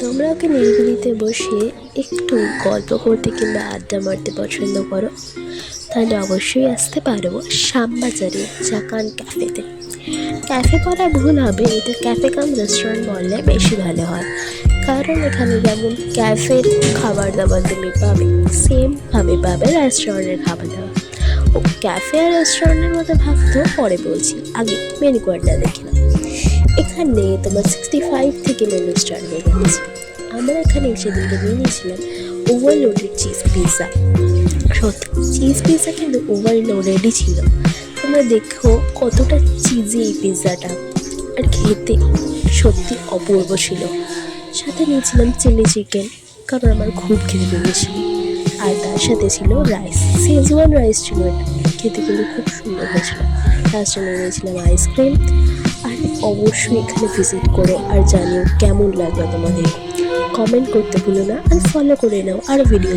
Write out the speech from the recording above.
তোমরা ওকে নিরিবিলিতে বসে একটু গল্প করতে কিংবা আড্ডা মারতে পছন্দ করো, তাহলে অবশ্যই আসতে পারো শ্যামবাজারে জাকান ক্যাফেতে। ক্যাফে বলা ভুল হবে, এটা ক্যাফে কাম রেস্টুরেন্ট বললে বেশি ভালো হয়। কারণ এখানে যেমন ক্যাফের খাবার দাবার তুমি পাবে সেমভাবে পাবে রেস্টুরেন্টের খাবার দাবার। ও ক্যাফে আর রেস্টুরেন্টের মধ্যে ভাবতো পরে বলছি। আগে মেনু কার্ডটা দেখে এখানে তোমার সিক্সটি ফাইভ থেকে মেনু স্টার্ট হয়ে গেছে আমরা এখানে সেদিনকে নিয়ে নিয়েছিলাম ওভারলোডেড চিজ পিৎজা সত্যি চিজ পিৎজা কিন্তু ওভারলোডেডই ছিল। তোমরা দেখো কতটা চিজি এই পিৎজাটা আর খেতে সত্যি অপূর্ব ছিল। সাথে নিয়েছিলাম চিলি চিকেন কারণ আমার খুব খেতে পেরেছিল আর তার সাথে ছিল রাইস সেজওয়ান রাইস ছিল এটা। খেতে কিন্তু খুব সুন্দর হয়েছিল। তার জন্য নিয়েছিলাম আইসক্রিম আর অবশ্যই এখানে ভিজিট করো আর জানিও কেমন লাগল তোমাদের। কমেন্ট করতে ভুলো না আর ফলো করে নাও আর ভিডিও